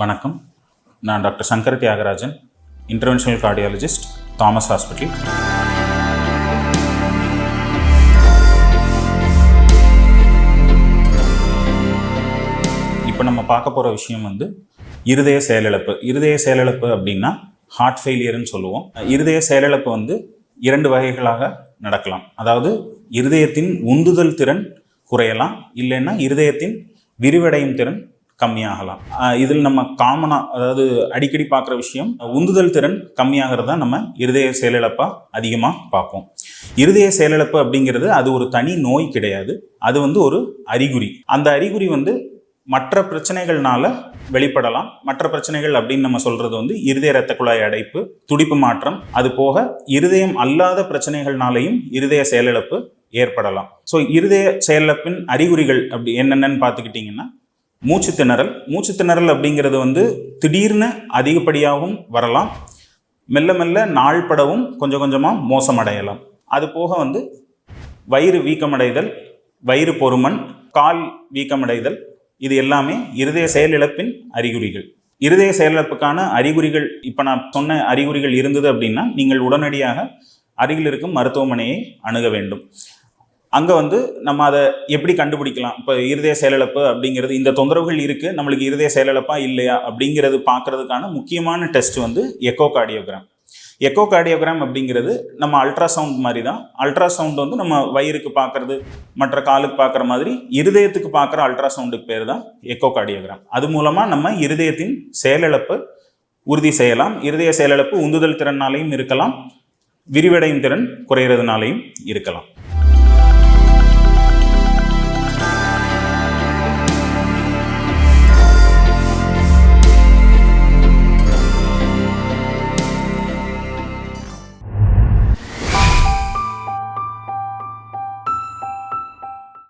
வணக்கம். நான் doctor Shankar Thiyagarajan interventional cardiologist Thomas hospital இப்போ நம்ம பார்க்க போகிற விஷயம் வந்து இருதய செயலிழப்பு. இருதய செயலிழப்பு அப்படின்னா ஹார்ட் ஃபெயிலியர்னு சொல்லுவோம். இருதய செயலிழப்பு வந்து இரண்டு வகைகளாக நடக்கலாம். அதாவது இருதயத்தின் உந்துதல் திறன் குறையலாம். இல்லைன்னா இருதயத்தின் விரிவடையும் திறன் கம்மியாகலாம். இதில் நம்ம காமனாக அதாவது அடிக்கடி பார்க்குற விஷயம் உந்துதல் திறன் கம்மியாகிறது தான் நம்ம இருதய செயலிழப்பாக அதிகமாக பார்ப்போம். இருதய செயலிழப்பு அப்படிங்கிறது அது ஒரு தனி நோய் கிடையாது. அது வந்து ஒரு அறிகுறி. அந்த அறிகுறி வந்து மற்ற பிரச்சனைகள்னால வெளிப்படலாம். மற்ற பிரச்சனைகள் அப்படின்னு நம்ம சொல்றது வந்து இருதய இரத்த குழாய் அடைப்பு துடிப்பு மாற்றம் அது போக இருதயம் அல்லாத பிரச்சனைகள்னாலையும் இருதய செயலிழப்பு ஏற்படலாம். ஸோ இருதய செயலிழப்பின் அறிகுறிகள் அப்படி என்னென்னு பார்த்துக்கிட்டிங்கன்னா மூச்சு திணறல். மூச்சு திணறல் அப்படிங்கிறது வந்து திடீர்னு அதிகப்படியாகவும் வரலாம். மெல்ல மெல்ல நாள்படவும் கொஞ்சம் கொஞ்சமாக மோசமடையலாம். அது போக வந்து வயிறு வீக்கமடைதல் வயிறு பொறுமன் கால் வீக்கமடைதல் இது எல்லாமே இருதய செயலிழப்பின் அறிகுறிகள். இருதய செயலிழப்புக்கான அறிகுறிகள் இப்போ நான் சொன்ன அறிகுறிகள் இருந்தது அப்படின்னா நீங்கள் உடனடியாக அருகில் இருக்கும் மருத்துவமனையை அணுக வேண்டும். அங்கே வந்து நம்ம அதை எப்படி கண்டுபிடிக்கலாம்? இப்போ இருதய செயலிழப்பு அப்படிங்கிறது இந்த தொந்தரவுகள் இருக்குது நம்மளுக்கு இருதய செயலிழப்பா இல்லையா அப்படிங்கிறது பார்க்கறதுக்கான முக்கியமான டெஸ்ட் வந்து எக்கோ கார்டியோகிராம் எக்கோ கார்டியோகிராம் அப்படிங்கிறது நம்ம அல்ட்ராசவுண்ட் மாதிரி தான் அல்ட்ராசவுண்ட் வந்து நம்ம வயிறுக்கு பார்க்குறது மற்ற காலுக்கு பார்க்குற மாதிரி இருதயத்துக்கு பார்க்குற அல்ட்ராசவுண்டுக்கு பேர் தான் எக்கோ கார்டியோகிராம் அது மூலமாக நம்ம இருதயத்தின் செயலிழப்பு உறுதி செய்யலாம். இருதய செயலிழப்பு உந்துதல் திறனாலையும் இருக்கலாம். விரிவடையும் திறன் குறையிறதுனாலையும் இருக்கலாம்.